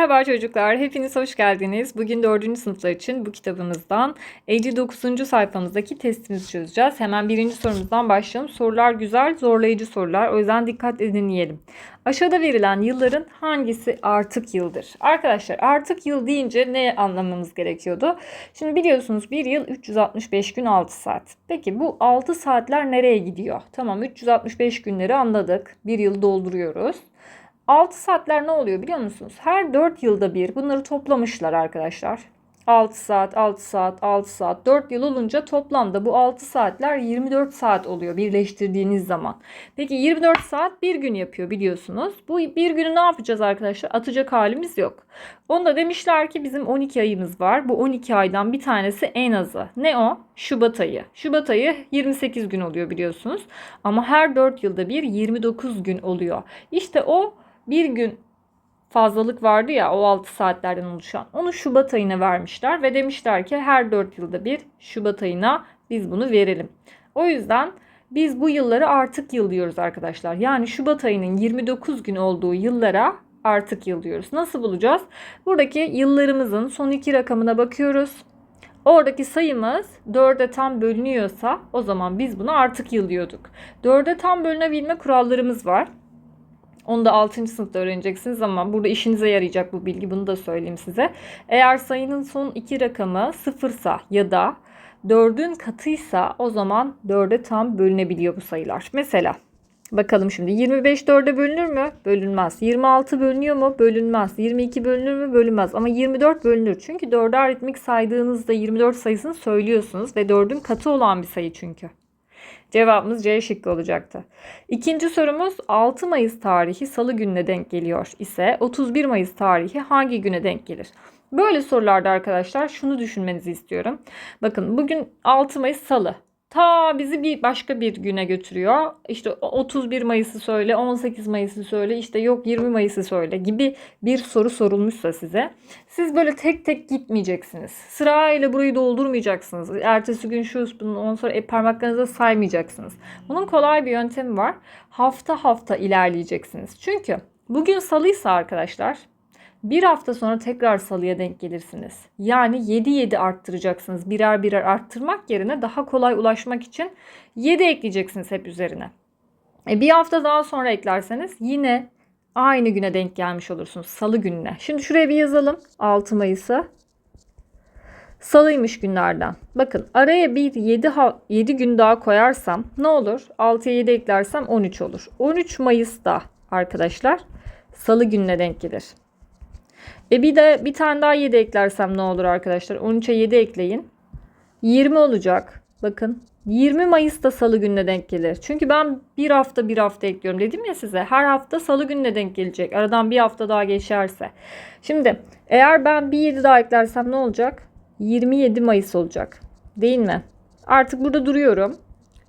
Merhaba çocuklar, hepiniz hoş geldiniz. Bugün 4. sınıflar için bu kitabımızdan 59. sayfamızdaki testimizi çözeceğiz. Hemen birinci sorumuzdan başlayalım. Sorular güzel, zorlayıcı sorular. O yüzden dikkatle dinleyelim. Aşağıda verilen yılların hangisi artık yıldır? Arkadaşlar artık yıl deyince ne anlamamız gerekiyordu? Şimdi biliyorsunuz bir yıl 365 gün 6 saat. Peki bu 6 saatler nereye gidiyor? Tamam 365 günleri anladık. Bir yıl dolduruyoruz. 6 saatler ne oluyor biliyor musunuz? Her 4 yılda bir bunları toplamışlar arkadaşlar. 6 saat, 6 saat, 6 saat. 4 yıl olunca toplamda bu 6 saatler 24 saat oluyor birleştirdiğiniz zaman. Peki 24 saat bir gün yapıyor biliyorsunuz. Bu bir günü ne yapacağız arkadaşlar? Atacak halimiz yok. Onu da demişler ki bizim 12 ayımız var. Bu 12 aydan bir tanesi en azı. Ne o? Şubat ayı. Şubat ayı 28 gün oluyor biliyorsunuz. Ama her 4 yılda bir 29 gün oluyor. İşte o bir gün fazlalık vardı ya o 6 saatlerden oluşan. Onu Şubat ayına vermişler ve demişler ki her 4 yılda bir Şubat ayına biz bunu verelim. O yüzden biz bu yılları artık yıl diyoruz arkadaşlar. Yani Şubat ayının 29 gün olduğu yıllara artık yıl diyoruz. Nasıl bulacağız? Buradaki yıllarımızın son iki rakamına bakıyoruz. Oradaki sayımız 4'e tam bölünüyorsa o zaman biz bunu artık yıl diyorduk. 4'e tam bölünebilme kurallarımız var. Onu da 6. sınıfta öğreneceksiniz ama burada işinize yarayacak bu bilgi. Bunu da söyleyeyim size. Eğer sayının son iki rakamı sıfırsa ya da 4'ün katıysa o zaman 4'e tam bölünebiliyor bu sayılar. Mesela bakalım şimdi 25 4'e bölünür mü? Bölünmez. 26 bölünüyor mu? Bölünmez. 22 bölünür mü? Bölünmez. Ama 24 bölünür. Çünkü 4'e aritmik saydığınızda 24 sayısını söylüyorsunuz ve 4'ün katı olan bir sayı çünkü. Cevabımız C şıkkı olacaktı. İkinci sorumuz 6 Mayıs tarihi salı gününe denk geliyor ise 31 Mayıs tarihi hangi güne denk gelir? Böyle sorularda arkadaşlar şunu düşünmenizi istiyorum. Bakın bugün 6 Mayıs salı ta bizi bir başka bir güne götürüyor. İşte 31 Mayıs'ı söyle, 18 Mayıs'ı söyle, işte yok 20 Mayıs'ı söyle gibi bir soru sorulmuşsa size. Siz böyle tek tek gitmeyeceksiniz. Sırayla burayı doldurmayacaksınız. Ertesi gün şu, bunun ondan sonra e, parmaklarınıza saymayacaksınız. Bunun kolay bir yöntemi var. Hafta hafta ilerleyeceksiniz. Çünkü bugün salıysa arkadaşlar bir hafta sonra tekrar salıya denk gelirsiniz. Yani 7-7 arttıracaksınız. Birer birer arttırmak yerine daha kolay ulaşmak için 7 ekleyeceksiniz hep üzerine. E bir hafta daha sonra eklerseniz yine aynı güne denk gelmiş olursunuz. Salı gününe. Şimdi şuraya bir yazalım. 6 Mayıs'a. Salıymış günlerden. Bakın araya bir 7, 7 gün daha koyarsam ne olur? 6'ya 7 eklersem 13 olur. 13 Mayıs'ta arkadaşlar salı gününe denk gelir. E bir de bir tane daha 7 eklersem ne olur arkadaşlar? 13'e 7 ekleyin. 20 olacak. Bakın 20 Mayıs'ta salı gününe denk gelir. Çünkü ben bir hafta bir hafta ekliyorum dedim ya size. Her hafta salı gününe denk gelecek. Aradan bir hafta daha geçerse. Şimdi eğer ben bir 7 daha eklersem ne olacak? 27 Mayıs olacak. Değil mi? Artık burada duruyorum.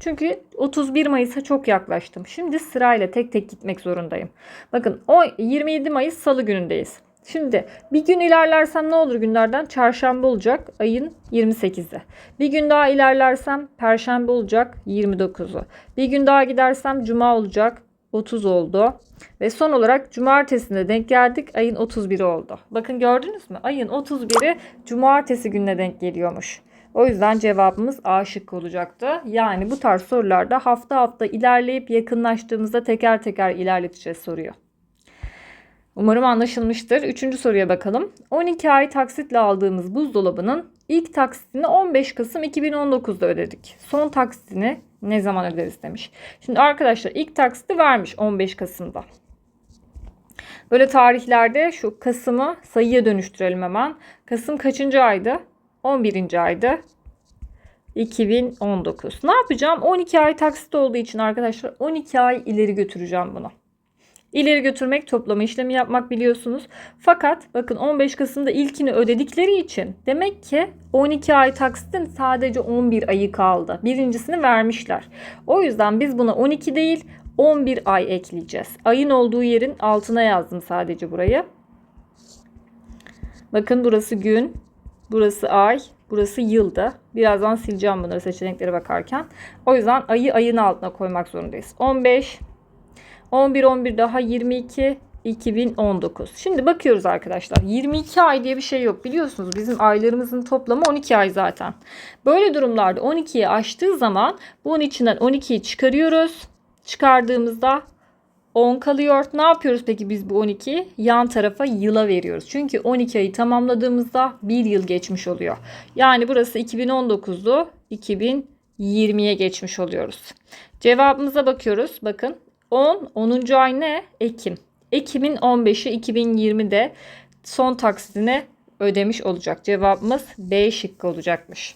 Çünkü 31 Mayıs'a çok yaklaştım. Şimdi sırayla tek tek gitmek zorundayım. Bakın o 27 Mayıs salı günündeyiz. Şimdi bir gün ilerlersem ne olur günlerden? Çarşamba olacak ayın 28'i. Bir gün daha ilerlersem perşembe olacak 29'u. Bir gün daha gidersem cuma olacak 30 oldu. Ve son olarak cumartesine denk geldik. Ayın 31'i oldu. Bakın gördünüz mü? Ayın 31'i cumartesi gününe denk geliyormuş. O yüzden cevabımız A şıkkı olacaktı. Yani bu tarz sorularda hafta hafta ilerleyip yakınlaştığımızda teker teker ilerleteceğiz soruyu. Umarım anlaşılmıştır. Üçüncü soruya bakalım. 12 ay taksitle aldığımız buzdolabının ilk taksitini 15 Kasım 2019'da ödedik. Son taksitini ne zaman öderiz demiş. Şimdi arkadaşlar ilk taksiti vermiş 15 Kasım'da. Böyle tarihlerde şu Kasım'ı sayıya dönüştürelim hemen. Kasım kaçıncı aydı? 11. aydı. 2019. Ne yapacağım? 12 ay taksit olduğu için arkadaşlar 12 ay ileri götüreceğim bunu. İleri götürmek toplama işlemi yapmak biliyorsunuz. Fakat bakın 15 Kasım'da ilkini ödedikleri için demek ki 12 ay taksitin sadece 11 ayı kaldı. Birincisini vermişler. O yüzden biz buna 12 değil 11 ay ekleyeceğiz. Ayın olduğu yerin altına yazdım sadece burayı. Bakın burası gün, burası ay, burası yılda. Birazdan sileceğim bunları seçeneklere bakarken. O yüzden ayı ayın altına koymak zorundayız. 15 11 11 daha 22 2019. Şimdi bakıyoruz arkadaşlar. 22 ay diye bir şey yok biliyorsunuz. Bizim aylarımızın toplamı 12 ay zaten. Böyle durumlarda 12'yi aştığı zaman bunun içinden 12'yi çıkarıyoruz. Çıkardığımızda 10 kalıyor. Ne yapıyoruz peki biz bu 12? Yan tarafa yıla veriyoruz. Çünkü 12 ayı tamamladığımızda 1 yıl geçmiş oluyor. Yani burası 2019'du. 2020'ye geçmiş oluyoruz. Cevabımıza bakıyoruz. Bakın 10. 10. ay ne? Ekim. Ekim'in 15'i 2020'de son taksitini ödemiş olacak. Cevabımız B şıkkı olacakmış.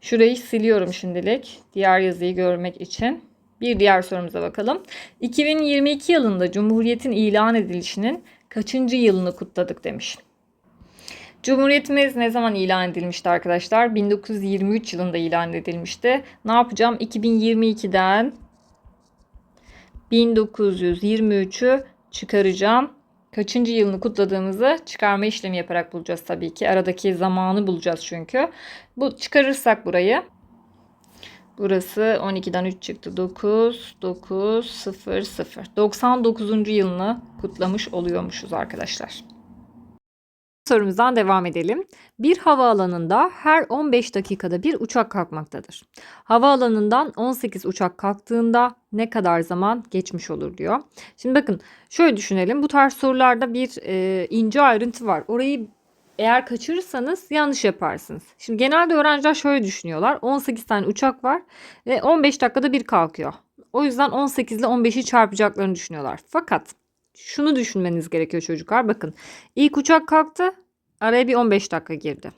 Şurayı siliyorum şimdilik. Diğer yazıyı görmek için. Bir diğer sorumuza bakalım. 2022 yılında Cumhuriyet'in ilan edilişinin kaçıncı yılını kutladık demiş. Cumhuriyetimiz ne zaman ilan edilmişti arkadaşlar? 1923 yılında ilan edilmişti. Ne yapacağım? 2022'den 1923'ü çıkaracağım. Kaçıncı yılını kutladığımızı çıkarma işlemi yaparak bulacağız tabii ki. Aradaki zamanı bulacağız çünkü. Bu çıkarırsak burayı Burası 12'den 3 çıktı. 9, 9, 0, 0. 99. yılını kutlamış oluyormuşuz arkadaşlar. Sorumuzdan devam edelim. Bir havaalanında her 15 dakikada bir uçak kalkmaktadır. Havaalanından 18 uçak kalktığında ne kadar zaman geçmiş olur diyor. Şimdi bakın şöyle düşünelim. Bu tarz sorularda bir e, ince ayrıntı var. Orayı eğer kaçırırsanız yanlış yaparsınız. Şimdi genelde öğrenciler şöyle düşünüyorlar. 18 tane uçak var ve 15 dakikada bir kalkıyor. O yüzden 18 ile 15'i çarpacaklarını düşünüyorlar. Fakat şunu düşünmeniz gerekiyor çocuklar. Bakın ilk uçak kalktı. Araya bir 15 dakika girdi.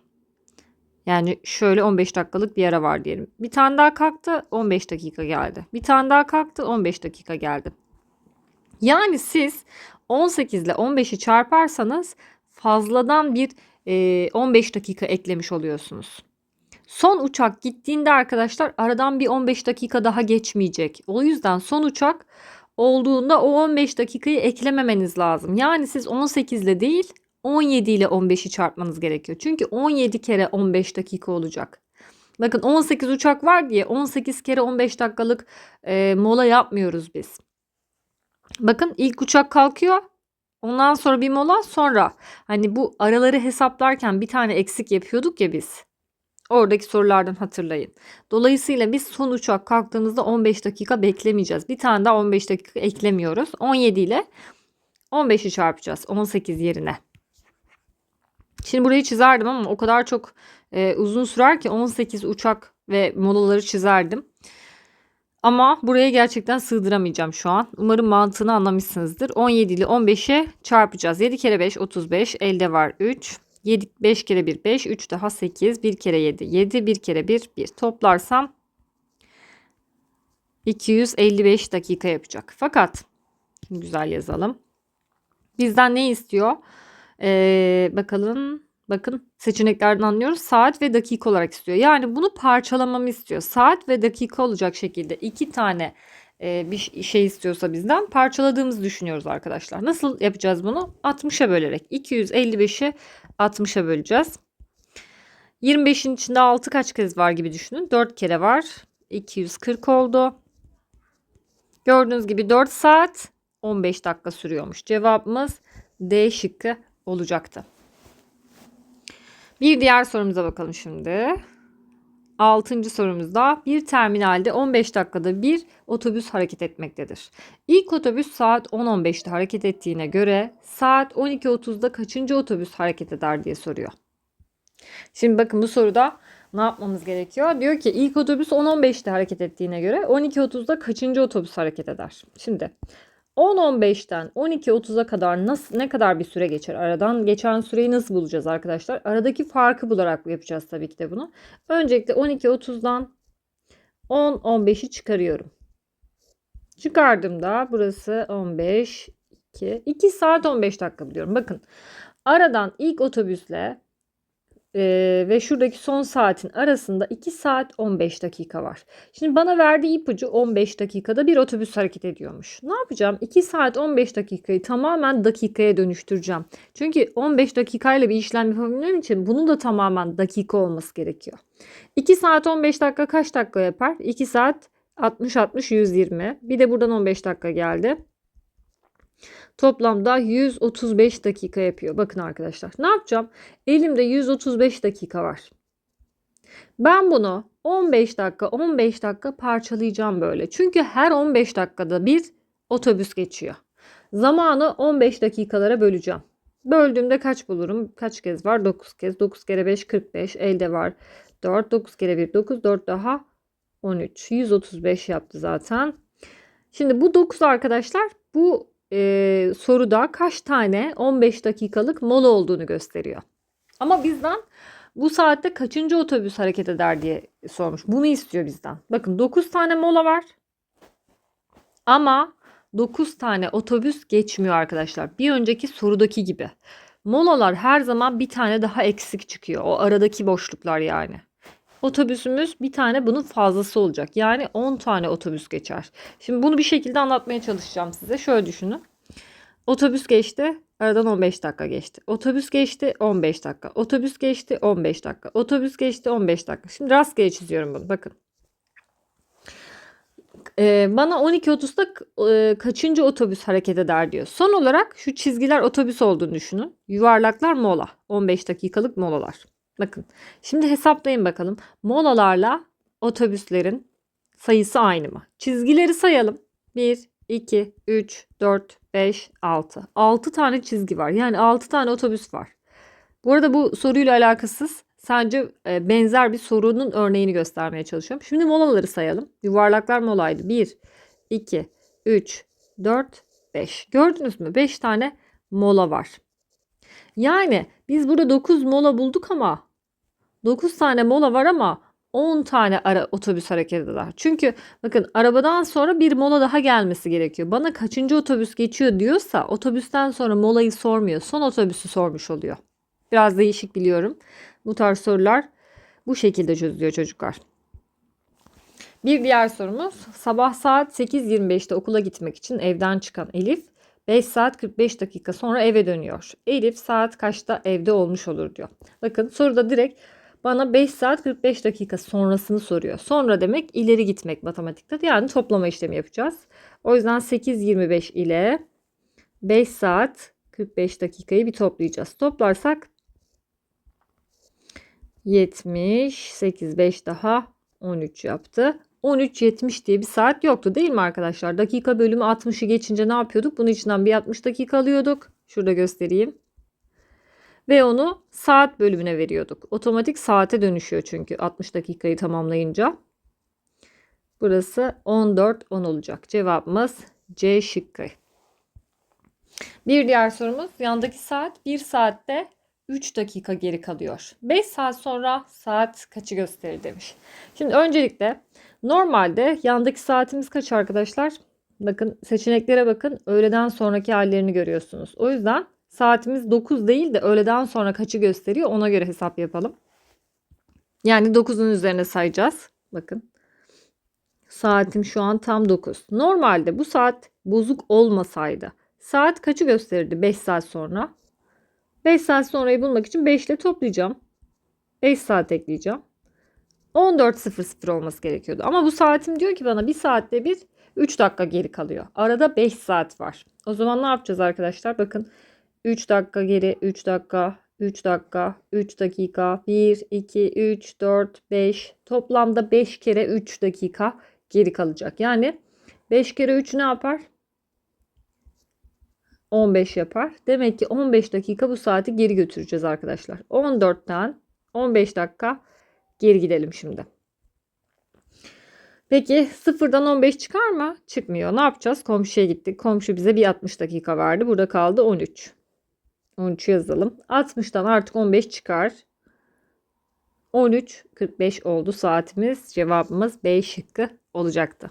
Yani şöyle 15 dakikalık bir ara var diyelim. Bir tane daha kalktı 15 dakika geldi. Bir tane daha kalktı 15 dakika geldi. Yani siz 18 ile 15'i çarparsanız fazladan bir e, 15 dakika eklemiş oluyorsunuz. Son uçak gittiğinde arkadaşlar aradan bir 15 dakika daha geçmeyecek. O yüzden son uçak olduğunda o 15 dakikayı eklememeniz lazım. Yani siz 18 ile değil 17 ile 15'i çarpmanız gerekiyor. Çünkü 17 kere 15 dakika olacak. Bakın 18 uçak var diye 18 kere 15 dakikalık e, mola yapmıyoruz biz. Bakın ilk uçak kalkıyor. Ondan sonra bir mola sonra hani bu araları hesaplarken bir tane eksik yapıyorduk ya biz. Oradaki sorulardan hatırlayın. Dolayısıyla biz son uçak kalktığımızda 15 dakika beklemeyeceğiz. Bir tane daha 15 dakika eklemiyoruz. 17 ile 15'i çarpacağız 18 yerine. Şimdi burayı çizerdim ama o kadar çok e, uzun sürer ki 18 uçak ve molaları çizerdim. Ama buraya gerçekten sığdıramayacağım şu an. Umarım mantığını anlamışsınızdır. 17 ile 15'e çarpacağız. 7 kere 5 35. Elde var 3. 7, 5 kere 1 5. 3 daha 8. 1 kere 7 7. 1 kere 1 1. Toplarsam 255 dakika yapacak. Fakat güzel yazalım. Bizden ne istiyor? Ee, bakalım. Bakın seçeneklerden anlıyoruz. Saat ve dakika olarak istiyor. Yani bunu parçalamamı istiyor. Saat ve dakika olacak şekilde iki tane bir şey istiyorsa bizden parçaladığımızı düşünüyoruz arkadaşlar. Nasıl yapacağız bunu? 60'a bölerek. 255'i 60'a böleceğiz. 25'in içinde 6 kaç kez var gibi düşünün. 4 kere var. 240 oldu. Gördüğünüz gibi 4 saat 15 dakika sürüyormuş. Cevabımız D şıkkı olacaktı. Bir diğer sorumuza bakalım şimdi. Altıncı sorumuzda bir terminalde 15 dakikada bir otobüs hareket etmektedir. İlk otobüs saat 10.15'te hareket ettiğine göre saat 12.30'da kaçıncı otobüs hareket eder diye soruyor. Şimdi bakın bu soruda ne yapmamız gerekiyor? Diyor ki ilk otobüs 10.15'te hareket ettiğine göre 12.30'da kaçıncı otobüs hareket eder? Şimdi 10-15'ten 12-30'a kadar nasıl ne kadar bir süre geçer aradan? Geçen süreyi nasıl bulacağız arkadaşlar? Aradaki farkı bularak yapacağız tabii ki de bunu. Öncelikle 12-30'dan 10-15'i çıkarıyorum. Çıkardığımda burası 15 2 2 saat 15 dakika biliyorum. Bakın aradan ilk otobüsle ee, ve şuradaki son saatin arasında 2 saat 15 dakika var. Şimdi bana verdiği ipucu 15 dakikada bir otobüs hareket ediyormuş. Ne yapacağım? 2 saat 15 dakikayı tamamen dakikaya dönüştüreceğim. Çünkü 15 dakikayla bir işlem yapabilmem için bunun da tamamen dakika olması gerekiyor. 2 saat 15 dakika kaç dakika yapar? 2 saat 60 60 120. Bir de buradan 15 dakika geldi. Toplamda 135 dakika yapıyor. Bakın arkadaşlar ne yapacağım? Elimde 135 dakika var. Ben bunu 15 dakika 15 dakika parçalayacağım böyle. Çünkü her 15 dakikada bir otobüs geçiyor. Zamanı 15 dakikalara böleceğim. Böldüğümde kaç bulurum? Kaç kez var? 9 kez. 9 kere 5 45. Elde var 4. 9 kere 1 9. 4 daha 13. 135 yaptı zaten. Şimdi bu 9 arkadaşlar bu e, soruda kaç tane 15 dakikalık mola olduğunu gösteriyor. Ama bizden bu saatte kaçıncı otobüs hareket eder diye sormuş. Bunu istiyor bizden. Bakın 9 tane mola var. Ama 9 tane otobüs geçmiyor arkadaşlar. Bir önceki sorudaki gibi. Molalar her zaman bir tane daha eksik çıkıyor. O aradaki boşluklar yani. Otobüsümüz bir tane bunun fazlası olacak. Yani 10 tane otobüs geçer. Şimdi bunu bir şekilde anlatmaya çalışacağım size. Şöyle düşünün. Otobüs geçti. Aradan 15 dakika geçti. Otobüs geçti 15 dakika. Otobüs geçti 15 dakika. Otobüs geçti 15 dakika. Şimdi rastgele çiziyorum bunu. Bakın. Ee, bana 12.30'da e, kaçıncı otobüs hareket eder diyor. Son olarak şu çizgiler otobüs olduğunu düşünün. Yuvarlaklar mola. 15 dakikalık molalar. Bakın. Şimdi hesaplayın bakalım. Molalarla otobüslerin sayısı aynı mı? Çizgileri sayalım. 1, 2, 3, 4, 5, 6. 6 tane çizgi var. Yani 6 tane otobüs var. Bu arada bu soruyla alakasız. Sadece e, benzer bir sorunun örneğini göstermeye çalışıyorum. Şimdi molaları sayalım. Yuvarlaklar molaydı. 1, 2, 3, 4, 5. Gördünüz mü? 5 tane mola var. Yani biz burada 9 mola bulduk ama 9 tane mola var ama 10 tane ara otobüs hareket eder. Çünkü bakın arabadan sonra bir mola daha gelmesi gerekiyor. Bana kaçıncı otobüs geçiyor diyorsa otobüsten sonra molayı sormuyor. Son otobüsü sormuş oluyor. Biraz değişik biliyorum. Bu tarz sorular bu şekilde çözülüyor çocuklar. Bir diğer sorumuz sabah saat 8.25'te okula gitmek için evden çıkan Elif 5 saat 45 dakika sonra eve dönüyor. Elif saat kaçta evde olmuş olur diyor. Bakın soruda direkt bana 5 saat 45 dakika sonrasını soruyor. Sonra demek ileri gitmek matematikte. Yani toplama işlemi yapacağız. O yüzden 8.25 ile 5 saat 45 dakikayı bir toplayacağız. Toplarsak 78 5 daha 13 yaptı. 13.70 diye bir saat yoktu değil mi arkadaşlar? Dakika bölümü 60'ı geçince ne yapıyorduk? Bunun içinden bir 60 dakika alıyorduk. Şurada göstereyim. Ve onu saat bölümüne veriyorduk. Otomatik saate dönüşüyor çünkü 60 dakikayı tamamlayınca. Burası 14 10 olacak. Cevabımız C şıkkı. Bir diğer sorumuz yandaki saat 1 saatte 3 dakika geri kalıyor. 5 saat sonra saat kaçı gösterir demiş. Şimdi öncelikle normalde yandaki saatimiz kaç arkadaşlar? Bakın seçeneklere bakın. Öğleden sonraki hallerini görüyorsunuz. O yüzden saatimiz 9 değil de öğleden sonra kaçı gösteriyor ona göre hesap yapalım. Yani 9'un üzerine sayacağız. Bakın. Saatim şu an tam 9. Normalde bu saat bozuk olmasaydı saat kaçı gösterirdi 5 saat sonra? 5 saat sonrayı bulmak için 5 ile toplayacağım. 5 saat ekleyeceğim. 14.00 olması gerekiyordu. Ama bu saatim diyor ki bana 1 saatte bir 3 dakika geri kalıyor. Arada 5 saat var. O zaman ne yapacağız arkadaşlar? Bakın 3 dakika geri, 3 dakika, 3 dakika, 3 dakika, 1, 2, 3, 4, 5. Toplamda 5 kere 3 dakika geri kalacak. Yani 5 kere 3 ne yapar? 15 yapar. Demek ki 15 dakika bu saati geri götüreceğiz arkadaşlar. 14'ten 15 dakika geri gidelim şimdi. Peki sıfırdan 15 çıkar mı? Çıkmıyor. Ne yapacağız? Komşuya gittik. Komşu bize bir 60 dakika verdi. Burada kaldı 13. 13 yazalım. 60'tan artık 15 çıkar. 13 45 oldu saatimiz. Cevabımız B şıkkı olacaktı.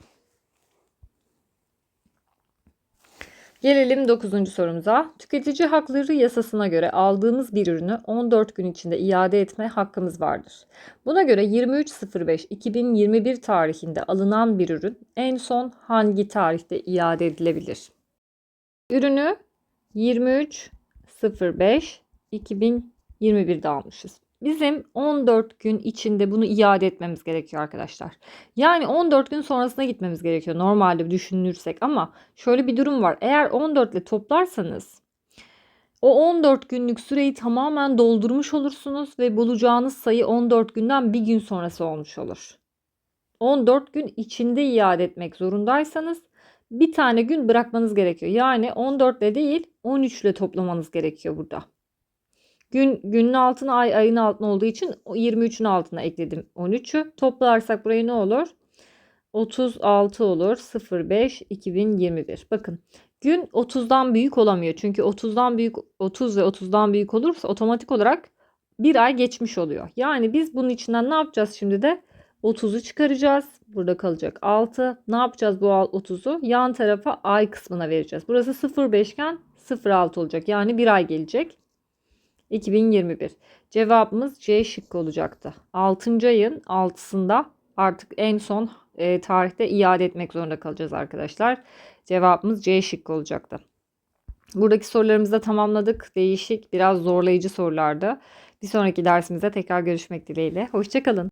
Gelelim 9. sorumuza. Tüketici hakları yasasına göre aldığımız bir ürünü 14 gün içinde iade etme hakkımız vardır. Buna göre 23.05.2021 tarihinde alınan bir ürün en son hangi tarihte iade edilebilir? Ürünü 23.05.2021'de almışız. bizim 14 gün içinde bunu iade etmemiz gerekiyor arkadaşlar. Yani 14 gün sonrasına gitmemiz gerekiyor normalde düşünürsek ama şöyle bir durum var. Eğer 14 ile toplarsanız o 14 günlük süreyi tamamen doldurmuş olursunuz ve bulacağınız sayı 14 günden bir gün sonrası olmuş olur. 14 gün içinde iade etmek zorundaysanız bir tane gün bırakmanız gerekiyor. Yani 14 ile değil 13 ile toplamanız gerekiyor burada. Gün günün altına ay ayın altına olduğu için 23'ün altına ekledim 13'ü. Toplarsak buraya ne olur? 36 olur. 05 2021. Bakın gün 30'dan büyük olamıyor. Çünkü 30'dan büyük 30 ve 30'dan büyük olursa otomatik olarak bir ay geçmiş oluyor. Yani biz bunun içinden ne yapacağız şimdi de? 30'u çıkaracağız. Burada kalacak 6. Ne yapacağız bu 30'u? Yan tarafa ay kısmına vereceğiz. Burası 05 iken 06 olacak. Yani bir ay gelecek. 2021. Cevabımız C şıkkı olacaktı. 6. ayın 6'sında artık en son e, tarihte iade etmek zorunda kalacağız arkadaşlar. Cevabımız C şıkkı olacaktı. Buradaki sorularımızı da tamamladık. Değişik, biraz zorlayıcı sorulardı. Bir sonraki dersimizde tekrar görüşmek dileğiyle. Hoşçakalın.